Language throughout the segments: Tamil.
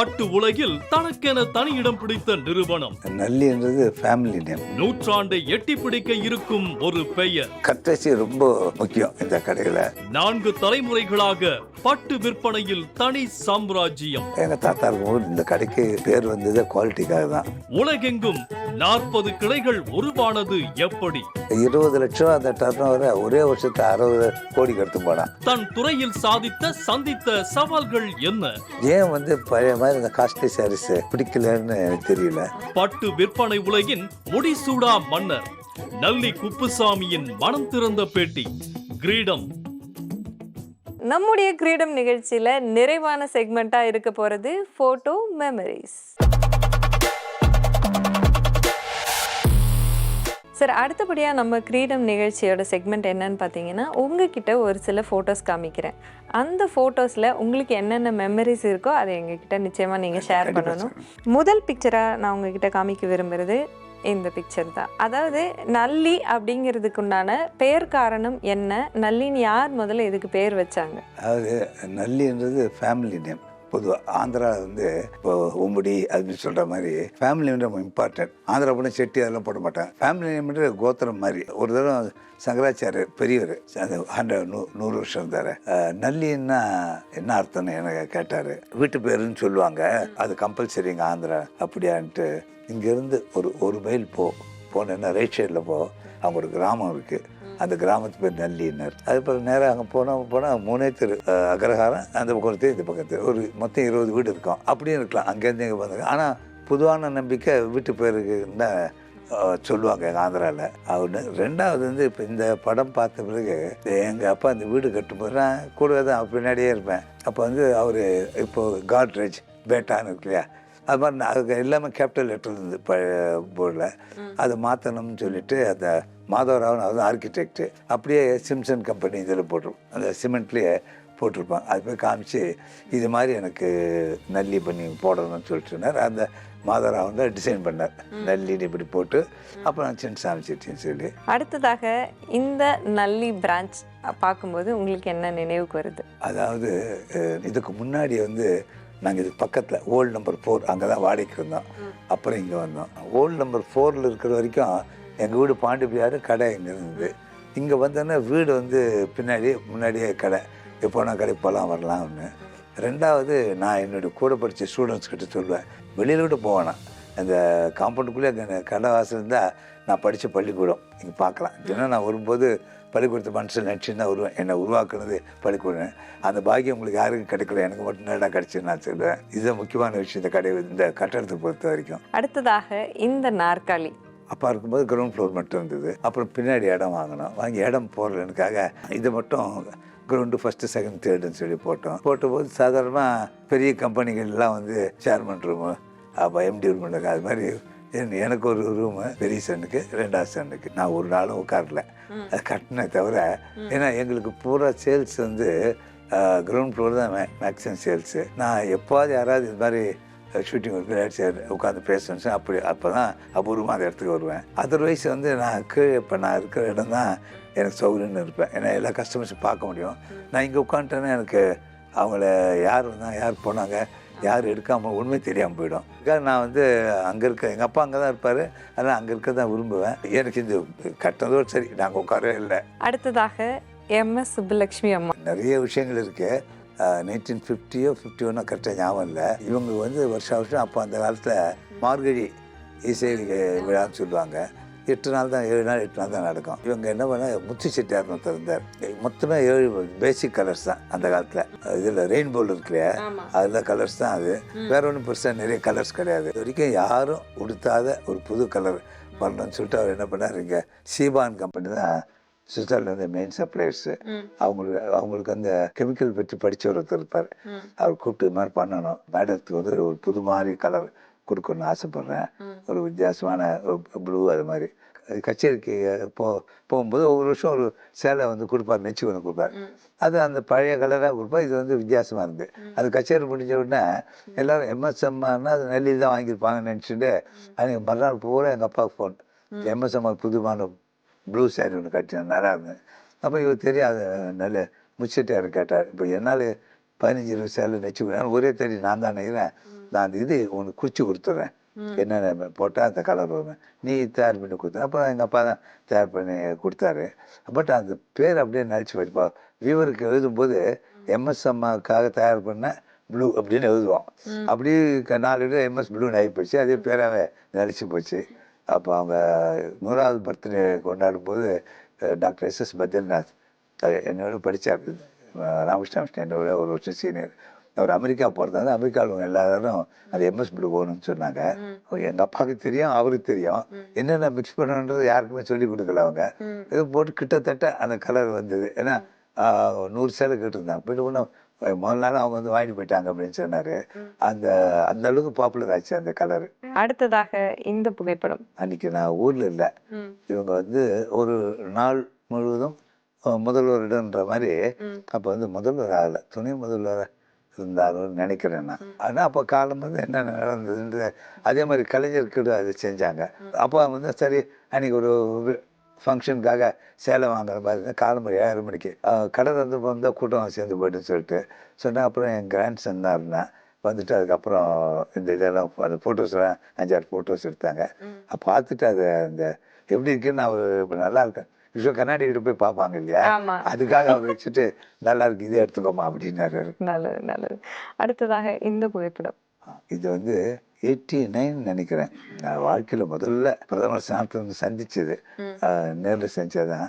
பட்டு உலகில் தனக்கென தனி இடம் பிடித்த நிறுவனம். ஃபேமிலி நேம் நூற்றாண்டை எட்டி பிடிக்க இருக்கும் ஒரு பெயர். கட்டசி ரொம்ப முக்கியம் இந்த கடையில். நான்கு தலைமுறைகளாக பட்டு விற்பனையில் தனி சாம்ராஜ்யம். எங்கள் தாத்தா இந்த கடைக்கு பேர் வந்தது குவாலிட்டிக்காக தான். உலகெங்கும் நாற்பது கிளைகள் உருவானது எப்படி? இருபது லட்சம் அந்த டர்ன் ஒரே வருஷத்து அறுபது கோடிக்கு எடுத்து போனான். தன் துறையில் சாதித்த சந்தித்த சவால்கள் என்ன? ஏன் வந்து பழைய மாதிரி இந்த காஸ்ட்லி சாரீஸ் பிடிக்கலன்னு எனக்கு தெரியல. பட்டு விற்பனை உலகின் முடிசூடா மன்னர் நல்லி குப்புசாமியின் மனம் திறந்த பேட்டி கிரீடம். நம்முடைய கிரீடம் நிகழ்ச்சியில நிறைவான செக்மெண்ட்டா இருக்க போறது போட்டோ மெமரிஸ் சார் அடுத்தபடியாக நம்ம கிரீடம் நிகழ்ச்சியோட செக்மெண்ட் என்னன்னு பார்த்தீங்கன்னா உங்ககிட்ட ஒரு சில ஃபோட்டோஸ் காமிக்கிறேன். அந்த ஃபோட்டோஸில் உங்களுக்கு என்னென்ன மெமரிஸ் இருக்கோ அதை எங்ககிட்ட நிச்சயமாக நீங்கள் ஷேர் பண்ணணும். முதல் பிக்சராக நான் உங்ககிட்ட காமிக்க விரும்புகிறது இந்த பிக்சர் தான். அதாவது நல்லி அப்படிங்கிறதுக்கு உண்டான பெயர் காரணம் என்ன? நல்லின்னு யார் முதல்ல இதுக்கு பேர் வச்சாங்க? அதாவது நல்லின்றது ஃபேமிலி நேம் பொதுவாக ஆந்திரா வந்து இப்போ உம்படி அப்படின்னு சொல்கிற மாதிரி ஃபேமிலி நேம் ரொம்ப இம்பார்ட்டன்ட் ஆந்திரா பண்ண செட்டி அதெல்லாம் போட மாட்டாங்க. ஃபேமிலி நேம்ன்ற கோத்திரம் மாதிரி. ஒரு தடவை சங்கராச்சாரியர் பெரியவர் அது ஹண்ட்ரட் நூ நூறு வருஷம் இருந்தார். நல்லின்னா என்ன அர்த்தம்னு எனக்கு கேட்டார். வீட்டு பேருன்னு சொல்லுவாங்க. அது கம்பல்சரிங்க ஆந்திரா. அப்படியான்ட்டு இங்கேருந்து ஒரு ஒரு மைல் போ. போனேன்னா ரைட் சைடில் போ. அவங்க ஒரு கிராமம் இருக்குது அந்த கிராமத்து பேர் நல்லினர் அதுக்கப்புறம் நேராக அங்கே போனால் போனால் மூணே தெரு அக்ரஹாரம் அந்த பக்கத்து இந்த பக்கத்து ஒரு மொத்தம் இருபது வீடு இருக்கும். அப்படியும் இருக்கலாம். அங்கேருந்து இங்கே பார்த்தாங்க ஆனால் பொதுவான நம்பிக்கை வீட்டு பேருக்கு தான் சொல்லுவாங்க எங்கள் ஆந்திராவில் அவர் ரெண்டாவது வந்து இப்போ இந்த படம் பார்த்த பிறகு எங்கள் அப்பா அந்த வீடு கட்டும்போது நான் கூடவே தான் பின்னாடியே இருப்பேன். அப்போ வந்து அவர் இப்போ காட்ரேஜ் பேட்டான்னு இருக்கு இல்லையா? அது மாதிரி நான் அதுக்கு எல்லாமே கேபிட்டல் லெட்டர் இருந்தது பழைய போர்டில் அதை மாற்றணும்னு சொல்லிட்டு அந்த மாதவராவன் அவர் ஆர்கிடெக்ட் அப்படியே சிம்சன் கம்பெனி இதில் போட்டிருப்போம் அந்த சிமெண்ட்லேயே போட்டிருப்பாங்க. அது போய் காமிச்சு இது மாதிரி எனக்கு நல்லி பண்ணி போடணும்னு சொல்லிட்டு இருந்தார் அந்த மாதவராவன் தான் டிசைன் பண்ணார். நல்லின்னு இப்படி போட்டு அப்புறம் நான் சின்ன சாமி செட்டின்னு சொல்லி. அடுத்ததாக இந்த நல்லி பிரான்ச் பார்க்கும்போது உங்களுக்கு என்ன நினைவுக்கு வருது? அதாவது இதுக்கு முன்னாடி வந்து நாங்கள் இதுக்கு பக்கத்தில் ஓல்டு நம்பர் ஃபோர் அங்கே தான் வாடகைக்கு இருந்தோம். அப்புறம் இங்கே வந்தோம். ஓல்டு நம்பர் ஃபோரில் இருக்கிற வரைக்கும் எங்கள் வீடு பாண்டிபியார் கடை இங்கே இருந்தது. இங்கே வந்தோன்னே வீடு வந்து பின்னாடி முன்னாடியே கடை. எப்போ நான் கடைக்கு போகலாம் வரலாம்னு. ரெண்டாவது நான் என்னுடைய கூட படித்த ஸ்டூடெண்ட்ஸ் கிட்ட சொல்லுவேன் வெளியில் கூட போவேனா அந்த காம்பவுண்டுக்குள்ளே கடை வாசல் இருந்தால் நான் படித்த பள்ளிக்கூடம். இங்கே பார்க்கலாம். தினம் நான் வரும்போது பள்ளிக்கூடத்து மனுஷன் நினச்சின்னு தான் வருவேன் என்னை உருவாக்குனது பள்ளிக்கூடம் அந்த பாக்கியம் உங்களுக்கு யாருக்கும் கிடைக்கல எனக்கு மட்டும் நேரா கிடச்சின்னு நான் சொல்லுவேன் இதுதான் முக்கியமான விஷயம் இந்த கடை இந்த கட்டடத்தை பொறுத்த வரைக்கும். அடுத்ததாக இந்த நாற்காலி. அப்பா இருக்கும்போது கிரவுண்ட் ஃப்ளோர் மட்டும் இருந்தது. அப்புறம் பின்னாடி இடம் வாங்கினோம். வாங்கி இடம் போடுறதுக்காக இது மட்டும் கிரவுண்டு ஃபஸ்ட்டு செகண்ட் தேர்டுன்னு சொல்லி போட்டோம். போட்டபோது சாதாரணமாக பெரிய கம்பெனிகள்லாம் வந்து சேர்மன் ரூமு அப்போ எம்டி ரூம் அது மாதிரி எனக்கு ஒரு ரூமு பெரிய சனுக்கு ரெண்டாவது சனுக்கு நான் ஒரு நாளும் உட்காரல. அது கட்டினே தவிர ஏன்னா எங்களுக்கு பூரா சேல்ஸ் வந்து கிரவுண்ட் ஃப்ளோர் தான் மேக்ஸிமம் சேல்ஸு நான் எப்போவாது யாராவது இது மாதிரி ஷூட்டிங் சார் உட்காந்து பேசணும் அப்படி அப்போ தான் அபூர்வமாக அந்த இடத்துக்கு வருவேன். அதர்வைஸ் வந்து நான் கீழே இப்போ நான் இருக்கிற இடம் தான் எனக்கு சௌகரியம்னு இருப்பேன். ஏன்னா எல்லா கஸ்டமர்ஸும் பார்க்க முடியும். நான் இங்கே உட்காந்துட்டேன்னா எனக்கு அவங்கள யார் வந்தாங்க யார் போனாங்க யார் எடுக்காமல் உண்மை தெரியாமல் போயிடும். அதுக்காக நான் வந்து அங்கே இருக்க எங்கள் அப்பா அங்கே தான் இருப்பார். அதனால் அங்கே இருக்க தான் விரும்புவேன். எனக்கு இது கட்டினதோடு சரி நாங்கள் உட்காரவே இல்லை. அடுத்ததாக எம்எஸ் சுப்புலக்ஷ்மி அம்மா. நிறைய விஷயங்கள் இருக்கு. நைன்டீன் ஃபிஃப்டியோ ஃபிஃப்டி ஒன்னோ கரெக்டாக ஞாபகம் இல்லை. இவங்க வந்து வருஷம் வருஷம் அப்போ அந்த காலத்தில் மார்கழி இசை விழான்னு சொல்லுவாங்க. எட்டு நாள் தான் ஏழு நாள் எட்டு நாள் தான் நடக்கும். இவங்க என்ன பண்ண முத்து செட்டியார்னு இருந்தார். மொத்தமே ஏழு பேசிக் கலர்ஸ் தான் அந்த காலத்தில். இதில் ரெயின்போல் இருக்கு அதில் கலர்ஸ் தான் அது. வேற ஒன்றும் பெருசாக நிறைய கலர்ஸ் கிடையாது. இது வரைக்கும் யாரும் உடுத்தாத ஒரு புது கலர் வரணும்னு சொல்லிட்டு அவர் என்ன பண்ணார் இங்கே சீபான் கம்பெனி தான் சுவிட்சர்லாந்து மெயின் சப்ளையர்ஸு அவங்களுக்கு அவங்களுக்கு அந்த கெமிக்கல் பற்றி படிச்ச ஒருத்தர் இருப்பார். அவர் கூப்பிட்டு இது மாதிரி பண்ணணும். மேடத்துக்கு வந்து ஒரு புது மாதிரி கலர் கொடுக்கணும்னு ஆசைப்பட்றேன். ஒரு வித்தியாசமான ப்ளூ அது மாதிரி. கச்சேரிக்கு போ போகும்போது ஒவ்வொரு வருஷம் ஒரு சேலை வந்து கொடுப்பார் நெச்சு ஒன்று கொடுப்பார். அது அந்த பழைய கலராக கொடுப்பார் இது வந்து வித்தியாசமாக இருந்து. அது கச்சேரி முடிஞ்ச உடனே எல்லாரும் எம்எஸ்எம்மானா அது நெல்லி தான் வாங்கியிருப்பாங்கன்னு நினச்சிட்டு அன்றைக்கி மறுநாள் பூரா எங்கள் அப்பாவுக்கு ஃபோன் எம்எஸ்எம்மா புதுமான ப்ளூ சாரி ஒன்று கட்டினேன் நல்லா இருந்தது. அப்போ இவர் தெரியாது நல்ல முச்சட்டியார் கேட்டார். இப்போ என்னால் பதினஞ்சு இருபது சேலை நெச்சு ஒரே தெரியும் நான் தான் நினைக்கிறேன் நான் அந்த இது உனக்கு குறித்து கொடுத்துட்றேன் என்னென்ன போட்டால் அந்த கலர் நீ தயார் பண்ணி கொடுத்த அப்புறம் எங்கள் அப்பா தான் தயார் பண்ணி கொடுத்தாரு. பட் அந்த பேர் அப்படியே நினச்சி வச்சுப்பா வியூவருக்கு எழுதும்போது எம்எஸ் அம்மாவுக்காக தயார் பண்ண ப்ளூ அப்படின்னு எழுதுவோம் அப்படியே க- நாலு பேர் எம்எஸ் ப்ளூன்னு ஆகி போச்சு. அதே பேராகவே நினச்சி போச்சு. அப்போ அவங்க நூறாவது பர்த்டே கொண்டாடும் போது டாக்டர் எஸ் எஸ் பத்ரிநாத் என்னோட படித்தார் ராமகிருஷ்ண என்னோட ஒரு வருஷம் சீனியர். அவர் அமெரிக்கா போகிறதால அமெரிக்காவில் எல்லாரும் அது எம்எஸ் ப்ளூ போகணும்னு சொன்னாங்க. எங்கள் அப்பாவுக்கு தெரியும் அவருக்கு தெரியும். என்னென்ன மிக்ஸ் பண்ணணுன்றது யாருக்குமே சொல்லி கொடுக்கல அவங்க. இது போட்டு கிட்டத்தட்ட அந்த கலர் வந்தது. ஏன்னா நூறு சேலை கேட்டிருந்தாங்க. போயிட்டு ஒன்று முதல் நாள் அவங்க வந்து வாங்கிட்டு போயிட்டாங்க அப்படின்னு சொன்னார். அந்த அந்த அளவுக்கு பாப்புலர் ஆச்சு அந்த கலர் அடுத்ததாக இந்த புகைப்படம். அன்னைக்கு நான் ஊரில் இல்லை. இவங்க வந்து ஒரு நாள் முழுவதும் முதல்வரிடன்ற மாதிரி அப்போ வந்து முதல்வர் ஆகலை துணை முதல்வர் இருந்தாருன்னு நினைக்கிறேன் நான். ஆனால் அப்போ காலம் வந்து என்ன நடந்ததுன்ற அதே மாதிரி கலைஞருக்கு அது செஞ்சாங்க. அப்போ வந்து சரி அன்னைக்கு ஒரு ஃபங்க்ஷனுக்காக சேலை வாங்குற மாதிரி இருந்தால் காலம்பரம் ஏழரை மணிக்கு. கடை வந்து வந்தால் கூட்டம் சேர்ந்து போயிட்டுன்னு சொல்லிட்டு சொன்னேன் அப்புறம் என் கிராண்ட் சன் தான் இருந்தான். வந்துட்டு அதுக்கப்புறம் இந்த இதெல்லாம் அந்த ஃபோட்டோஸ்லாம் அஞ்சாறு ஃபோட்டோஸ் எடுத்தாங்க. பார்த்துட்டு அது அந்த எப்படி இருக்குன்னு அவர் இப்போ நல்லா இருக்கேன். கண்ணாடி கிட்ட போய் பார்ப்பாங்க இல்லையா? ஆமா. அதுக்காக அவர் வச்சுட்டு நல்லா இருக்கு இதே எடுத்துக்கோமா அப்படின்னாரு. நல்லது நல்லது. அடுத்ததாக இந்த புகைப்படம். இது வந்து எயிட்டி நைன் நினைக்கிறேன். நான் வாழ்க்கையில் முதல்ல பிரதமர் வந்து சந்திச்சது. நேரில் செஞ்சதான்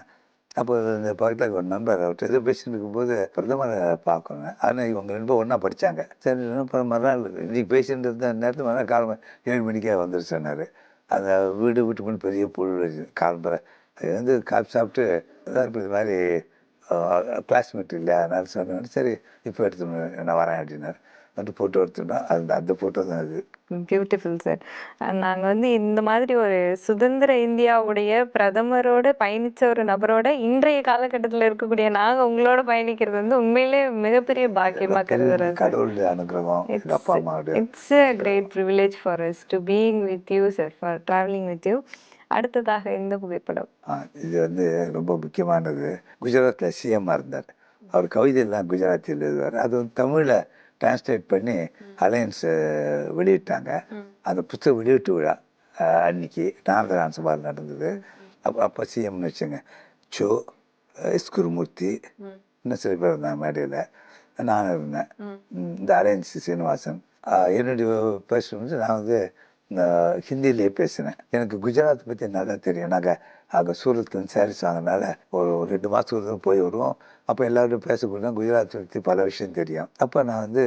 அப்போ இந்த பக்கத்தில் ஒரு நண்பர் அவர்கிட்ட எதோ பேசிட்டு இருக்கும்போது பிரதமரை பார்க்கணும் ஆனால் இவங்க ரெண்டு ஒன்றா படித்தாங்க சரி அப்புறம் மறுநாள் இன்னைக்கு பேசிட்டு இருந்த நேரத்தில் மறுநாள் காலம் ஏழு மணிக்கே வந்துருச்சு சொன்னார். அந்த வீடு வீட்டு முன் பெரிய புல் காலம்பரை அது வந்து காப்பி சாப்பிட்டு இப்ப இது மாதிரி கிளாஸ்மேட் இல்லையா அதனால சொன்னேன். சரி இப்போ எடுத்துன்னு நான் வரேன் அப்படின்னாரு. வந்து ஃபோட்டோ எடுத்துட்டோம் அந்த அந்த ஃபோட்டோ தான் அது. பியூட்டிஃபுல் சார் நாங்கள் வந்து இந்த மாதிரி ஒரு சுதந்திர இந்தியாவுடைய பிரதமரோட பயணிச்ச ஒரு நபரோட இன்றைய காலகட்டத்தில் இருக்கக்கூடிய நாங்கள் உங்களோட பயணிக்கிறது வந்து உண்மையிலே மிகப்பெரிய பாக்கியமாக கருதுறேன் கடவுளுடைய அனுகிரகம். அப்பா அம்மாவுடைய. It's a great privilege for us to being with you sir for traveling with you. அடுத்ததாக இந்த புகைப்படம். இது வந்து ரொம்ப முக்கியமானது. குஜராத்தில் சிஎம்மாக இருந்தார். அவர் கவிதையெல்லாம் குஜராத்தியில் எழுதுவார். அது வந்து தமிழில் டிரான்ஸ்லேட் பண்ணி அலையன்ஸ் வெளியிட்டாங்க. அந்த புத்தக வெளியீட்டு விழா அன்னைக்கு நாரதரான் சபால் நடந்தது. அப்போ அப்போ சிஎம்னு வச்சுங்க. சோ எஸ் குருமூர்த்தி இன்னும் சில பேர் இருந்தாங்க மேடையில். நான் இருந்தேன். இந்த அலையன்ஸ் சீனிவாசன். என்னுடைய பேசுறது நான் வந்து ஹிந்தியிலே பேசினேன் எனக்கு குஜராத் பற்றி நல்லா தெரியும் நாங்கள் அங்கே சூரத்துலேருந்து சாரீஸ் வாங்கினால ஒரு ஒரு ரெண்டு மாதத்துக்கு போய் வருவோம் அப்போ எல்லோரும் பேசக்கூட குஜராத் பற்றி பல விஷயம் தெரியும் அப்போ நான் வந்து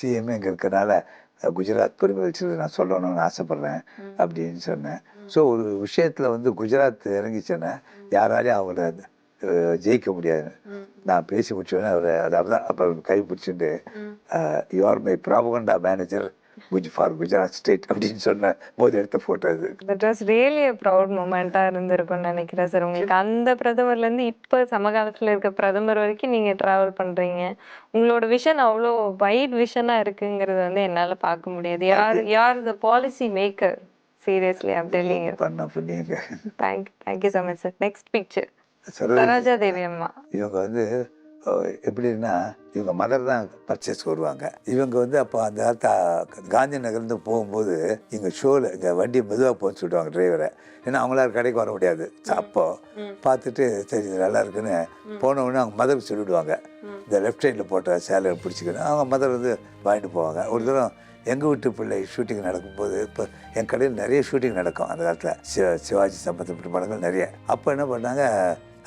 சிஎம்ஏ இங்கே இருக்கிறனால குஜராத் பெருமைச்சு நான் சொல்லணும்னு ஆசைப்பட்றேன் அப்படின்னு சொன்னேன் ஸோ ஒரு விஷயத்தில் வந்து குஜராத் இறங்கிச்சேன்னா யாராலையும் அவரை ஜெயிக்க முடியாது நான் பேசி முடிச்சோன்னே அவர் அதாவது அப்போ கை பிடிச்சிட்டு you my propaganda manager Guj for Gujarat state அப்படின்னு சொன்ன போது எடுத்த ஃபோட்டோ இது தட் வாஸ் ரியலி ப்ரௌட் மூமெண்ட்டாக இருந்திருக்கும்னு நினைக்கிறேன் சார் உங்களுக்கு அந்த பிரதமர்லேருந்து இப்போ சமகாலத்தில் இருக்க பிரதமர் வரைக்கும் நீங்கள் ட்ராவல் பண்ணுறீங்க உங்களோட விஷன் அவ்வளோ வைட் விஷனாக இருக்குங்கிறது வந்து என்னால் பார்க்க முடியாது. யார் யார் த பாலிசி மேக்கர் சீரியஸ்லி அப்படிங்க பண்ண பண்ணிங்க thank thank you so much sir next picture Saroji Devi அம்மா இவங்க வந்து எப்படின்னா இவங்க மதர் தான் பர்ச்சேஸ் வருவாங்க. இவங்க வந்து அப்போ அந்த காலத்து காந்தி நகர்ந்து போகும்போது இங்கே ஷோவில் இங்கே வண்டி மெதுவாக போன்னு சொல்லிடுவாங்க டிரைவரை ஏன்னா அவங்களால கடைக்கு வர முடியாது. அப்போ பார்த்துட்டு சரி இது நல்லா இருக்குன்னு போன உடனே அவங்க மதருக்கு சொல்லிவிடுவாங்க இந்த லெஃப்ட் சைடில் போட்ட சேலையை பிடிச்சிக்கணும். அவங்க மதர் வந்து வாங்கிட்டு போவாங்க. ஒரு தரம் எங்கள் வீட்டு பிள்ளை ஷூட்டிங் நடக்கும்போது இப்போ என் கடையில் நிறைய ஷூட்டிங் நடக்கும் அந்த காலத்தில். சிவ சிவாஜி சம்பந்தப்பட்ட படங்கள் நிறைய. அப்போ என்ன பண்ணாங்க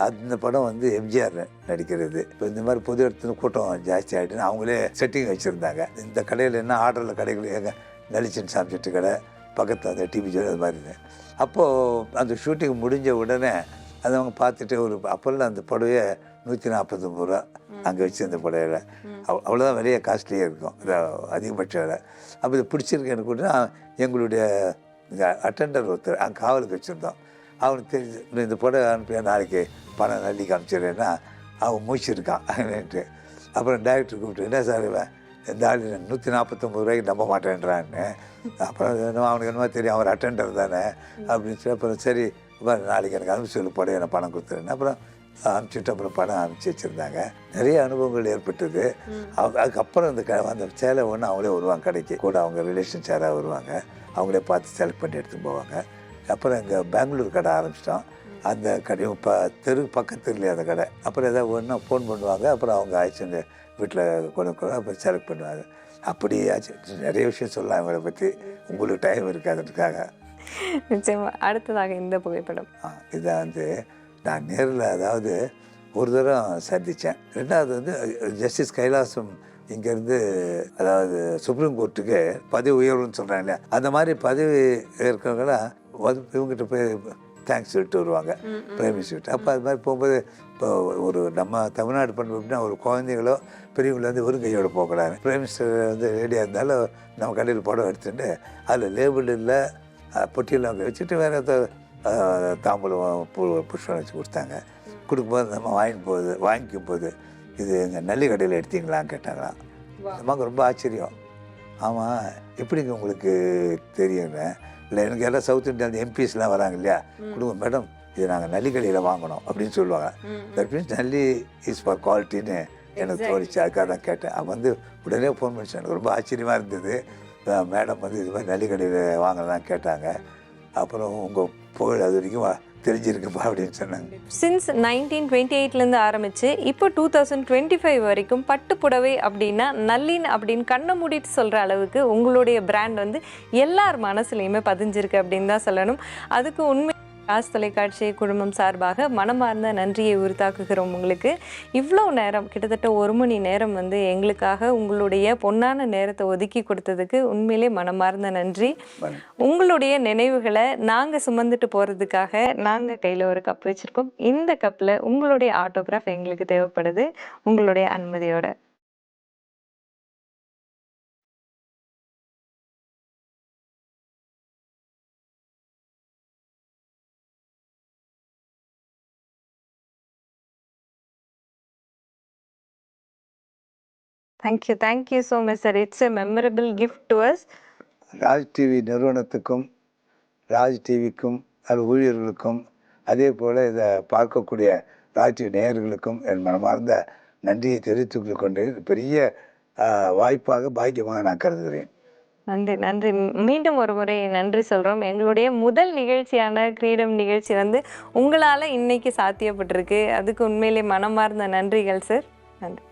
அந்த படம் வந்து எம்ஜிஆர் நடிக்கிறது. இப்போ இந்த மாதிரி பொது இடத்துல கூட்டம் ஜாஸ்தி ஆகிட்டுன்னு அவங்களே செட்டிங் வச்சுருந்தாங்க. இந்த கடையில் என்ன ஆர்டரில் கடைகள் எங்க நலிச்சன் சாமிச்சட்டு கடை பக்கத்தில் அந்த டிவி ஜோடி அது மாதிரி. அப்போது அந்த ஷூட்டிங் முடிஞ்ச உடனே அதை அவங்க பார்த்துட்டு ஒரு அப்போல்லாம் அந்த புடவைய நூற்றி நாற்பத்தொம்பது ரூபா அங்கே வச்சு அந்த புடவையில். அவ் அவ்வளோதான் விலையே காஸ்ட்லியாக இருக்கும். அதிகபட்ச விலை. அப்போ இது பிடிச்சிருக்கு எனக்கு கூட எங்களுடைய அட்டெண்டர் ஒருத்தர் அங்கே காவலுக்கு வச்சுருந்தோம் அவனுக்கு தெரிஞ்சு "இந்த- புடவை அனுப்பி நாளைக்கு பணம் நள்ளி காமிச்சிடுறேன்னா அவன் மூச்சிருக்கான் அப்படின்ட்டு. அப்புறம் டேரக்டர் கூப்பிட்டு என்ன சார் இவன்? இந்த ஆள் நூற்றி நாற்பத்தொம்பது ரூபாய்க்கு நம்ப மாட்டேன்றான்னு? அப்புறம் அவனுக்கு என்னமோ தெரியும் அவர் அட்டெண்டர் தானே அப்படின்னு சொல்லி அப்புறம் சரி நாளைக்கு எனக்கு அனுப்பி சொல்லி புடவை நான் பணம் கொடுத்துறேன் அப்புறம் அனுப்பிச்சிட்டு அப்புறம் படம் அனுப்பிச்சி வச்சுருந்தாங்க. நிறைய அனுபவங்கள் ஏற்பட்டது. அவங்க அதுக்கப்புறம் அந்த க அந்த சேலை ஒன்று அவங்களே வருவாங்க கடைக்கு. கூட அவங்க ரிலேஷன்ஸ் யாராவது வருவாங்க. அவங்களே பார்த்து செலக்ட் பண்ணி எடுத்துன்னு போவாங்க. அப்புறம் இங்கே பெங்களூர் கடை ஆரம்பிச்சிட்டோம். அந்த கடையும் இப்போ தெரு பக்கத்துலேயே அந்த கடை? அப்புறம் ஏதாவது ஒன்றா ஃபோன் பண்ணுவாங்க. அப்புறம் அவங்க ஆயிடுச்சு வீட்டில் கொண்டு கொண்டு அப்புறம் செலக்ட் பண்ணுவாங்க. அப்படி ஆச்சு. நிறைய விஷயம் சொல்லலாம் இவங்களை பற்றி உங்களுக்கு டைம் இருக்காதுக்காக நிச்சயமா. அடுத்ததாக இந்த புகைப்படம். இதை வந்து நான் நேரில் அதாவது ஒரு தரம் சந்தித்தேன் ரெண்டாவது வந்து ஜஸ்டிஸ் கைலாசம் இங்கேருந்து அதாவது சுப்ரீம் கோர்ட்டுக்கு பதவி உயர்வுன்னு சொல்கிறாங்க இல்லையா? அந்த மாதிரி பதவி இருக்கிறவங்களாம் வந்து இவங்ககிட்ட போய் தேங்க்ஸ் சொல்லிட்டு வருவாங்க. பிரைம் மினிஸ்டர் அப்போ அது மாதிரி போகும்போது இப்போ ஒரு நம்ம தமிழ்நாடு பண்ண அப்படின்னா ஒரு குழந்தைகளோ பெரியவங்கள வந்து வெறும் கையோட போகக்கூடாது. பிரைம் மினிஸ்டர் வந்து ரெடியாக இருந்தாலும் நம்ம கடையில் படம் எடுத்துட்டு அதில் லேபிள் இல்லை பொட்டியில் அவங்க வச்சுட்டு வேறு தாம்பூலம் புஷ்பம் வச்சு கொடுத்தாங்க. கொடுக்கும்போது நம்ம வாங்கிட்டு போகுது வாங்கிக்கும் போது இது எங்கள் நல்லி கடையில் எடுத்தீங்களான்னு கேட்டாங்களாம். நமக்கு ரொம்ப ஆச்சரியம். ஆமாம் எப்படிங்க உங்களுக்கு தெரியுங்க? இல்லை எனக்கு எல்லாம் சவுத் இந்தியா எம்பிஸ்லாம் வராங்க இல்லையா? கொடுங்க மேடம் இது நாங்கள் நல்லிக்கடையில் வாங்கணும் அப்படின்னு சொல்லுவாங்க. That means Nalli is for குவாலிட்டின்னு எனக்கு தோணுச்சு. அதுக்காக தான் கேட்டேன். அவன் வந்து உடனே ஃபோன் பண்ணிச்சு. எனக்கு ரொம்ப ஆச்சரியமாக இருந்தது. மேடம் வந்து இது மாதிரி நல்லிக்கடையில் வாங்கலாம் கேட்டாங்க. அப்புறம் உங்கள் புகழ் அது வரைக்கும் வா- தெரிஞ்சிருக்குப்பா அப்படின்னு சொன்னாங்க. சின்ஸ் நைன்டீன் டுவெண்ட்டி எயிட்லேருந்து ஆரம்பிச்சு இப்போ டூ தௌசண்ட் டுவெண்ட்டி ஃபைவ் வரைக்கும் பட்டு புடவை அப்படின்னா நல்லின் அப்படின்னு கண்ணை மூடிட்டு சொல்கிற அளவுக்கு உங்களுடைய பிராண்ட் வந்து எல்லார் மனசுலையுமே பதிஞ்சிருக்கு அப்படின்னு தான் சொல்லணும். அதுக்கு உண்மை ராஜ் தொலைக்காட்சி குழுமம் சார்பாக மனமார்ந்த நன்றியை உரித்தாக்குகிறோம் உங்களுக்கு. இவ்வளோ நேரம் கிட்டத்தட்ட ஒரு மணி நேரம் வந்து எங்களுக்காக உங்களுடைய பொன்னான நேரத்தை ஒதுக்கி கொடுத்ததுக்கு உண்மையிலே மனமார்ந்த நன்றி. உங்களுடைய நினைவுகளை நாங்கள் சுமந்துட்டு போகிறதுக்காக நாங்கள் கையில் ஒரு கப் வச்சுருக்கோம். இந்த கப்பில் உங்களுடைய ஆட்டோகிராஃப் எங்களுக்கு தேவைப்படுது. உங்களுடைய அனுமதியோட. Thank you thank you so much sir it's a memorable gift to us Raj TV நிறுவனத்துக்கும் ராஜ் டிவிக்கும் அது ஊழியர்களுக்கும் அதே போல் இதை பார்க்கக்கூடிய ராஜ் டிவி நேயர்களுக்கும் என் மனமார்ந்த நன்றியை தெரிவித்துக் கொண்டு பெரிய வாய்ப்பாக பாக்கியமாக நான் கருதுகிறேன். நன்றி நன்றி. மீண்டும் ஒரு முறை நன்றி சொல்கிறோம் எங்களுடைய முதல் நிகழ்ச்சியான கிரீடம் நிகழ்ச்சி வந்து உங்களால் இன்னைக்கு சாத்தியப்பட்டிருக்கு. அதுக்கு உண்மையிலே மனமார்ந்த நன்றிகள் சார் நன்றி.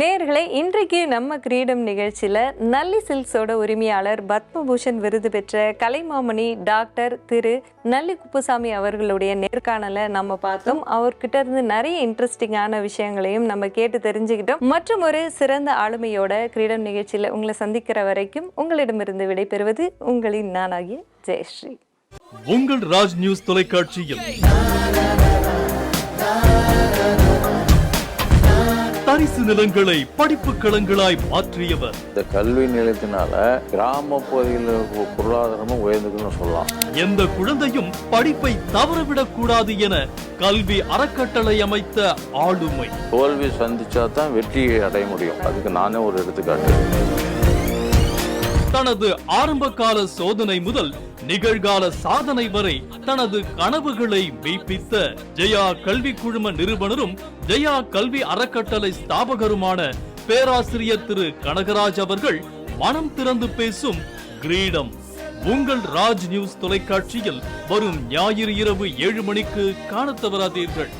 நேர்களை இன்றைக்கு நம்ம கிரீடம் நிகழ்ச்சியில் நல்லி சில்க்ஸோட உரிமையாளர் பத்மபூஷன் விருது பெற்ற கலைமாமணி டாக்டர் திரு நல்லி குப்புசாமி அவர்களுடைய நேர்காணலை நம்ம பார்த்தோம். அவர்கிட்ட இருந்து நிறைய இன்ட்ரெஸ்டிங்கான விஷயங்களையும் நம்ம கேட்டு தெரிஞ்சுக்கிட்டோம். மற்றும் ஒரு சிறந்த ஆளுமையோட கிரீடம் நிகழ்ச்சியில் உங்களை சந்திக்கிற வரைக்கும் உங்களிடமிருந்து விடைபெறுவது உங்களின் நானாகிய ஜெயஸ்ரீ. உங்கள் ராஜ் நியூஸ் தொலைக்காட்சியில். தரிசு நிலங்களை படிப்பு களங்களாய் மாற்றியவர். இந்த கல்வி நிலையத்தினால கிராம பகுதியில் பொருளாதாரமும் உயர்ந்துக்குன்னு சொல்லலாம். எந்த குழந்தையும் படிப்பை தவறவிடக் கூடாது என கல்வி அறக்கட்டளை அமைத்த ஆளுமை. தோல்வி சந்திச்சா தான் வெற்றியை அடைய முடியும். அதுக்கு நானே ஒரு எடுத்துக்காட்டு. தனது ஆரம்ப கால சோதனை முதல் நிகழ்கால சாதனை வரை தனது கனவுகளை மெய்ப்பித்த ஜெயா கல்வி குழும நிறுவனரும் ஜெயா கல்வி அறக்கட்டளை ஸ்தாபகருமான பேராசிரியர் திரு கனகராஜ் அவர்கள் மனம் திறந்து பேசும் கிரீடம். உங்கள் ராஜ் நியூஸ் தொலைக்காட்சியில் வரும் ஞாயிறு இரவு ஏழு மணிக்கு காண தவறாதீர்கள்.